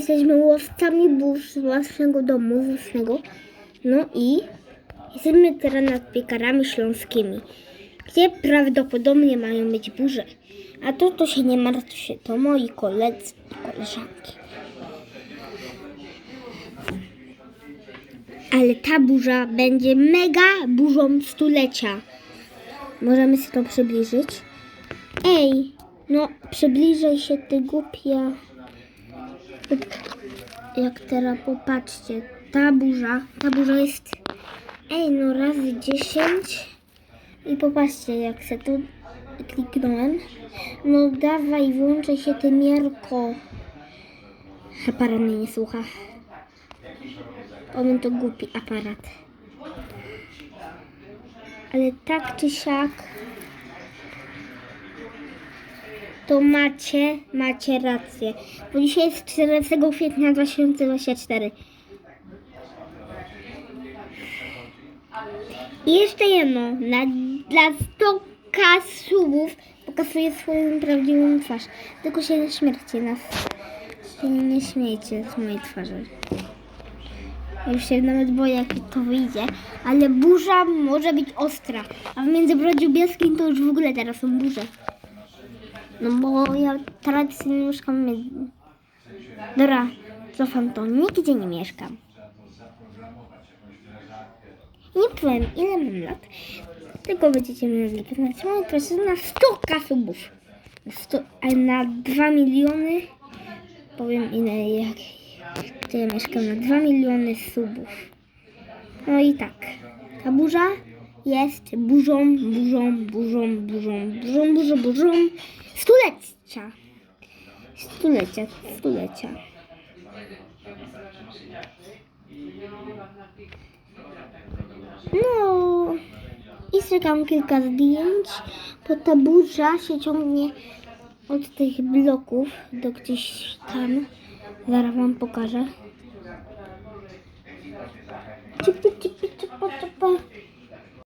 Jesteśmy łowcami burz z własnego domu, z własnego. No i jesteśmy teraz nad piekarami śląskimi, gdzie prawdopodobnie mają być burze. A to, to się nie martwcie, to moi koledzy i koleżanki. Ale ta burza będzie mega burzą stulecia. Możemy sobie to przybliżyć. Ej, no przybliżaj się ty głupia. Jak teraz popatrzcie, ta burza, ta burza jest, ej no razy 10 i popatrzcie jak se tu kliknąłem. No dawaj, włączaj się ty miarko. Aparat mnie nie słucha. On to głupi aparat. Ale tak czy siak to macie, macie rację. Bo dzisiaj jest 14 kwietnia 2024. I jeszcze jedno, na, dla 100 subów pokazuję swoją prawdziwą twarz. Tylko się nie śmiercie nas. Nie śmiejcie z mojej twarzy. Już się nawet boję, jak to wyjdzie. Ale burza może być ostra. A w Międzybrodziu Bieskim to już w ogóle teraz są burze. No bo ja tradycyjnie mieszkam... Dobra, cofam to. Nigdzie nie mieszkam. Nie powiem, ile mam lat. Tylko będziecie mieli 15 minut. Proszę na 100 kasubów. 100, a na 2 miliony powiem ile jak to ja mieszkam na 2 miliony subów. No i tak. Ta burza jest burzą, burzą, burzą, burzą, burzą, burzą, burzą stulecia. Stulecia, stulecia. No i zrykam kilka zdjęć, bo ta burza się ciągnie od tych bloków do gdzieś tam. Zaraz wam pokażę. Cipi, cipi, cipa, cipa.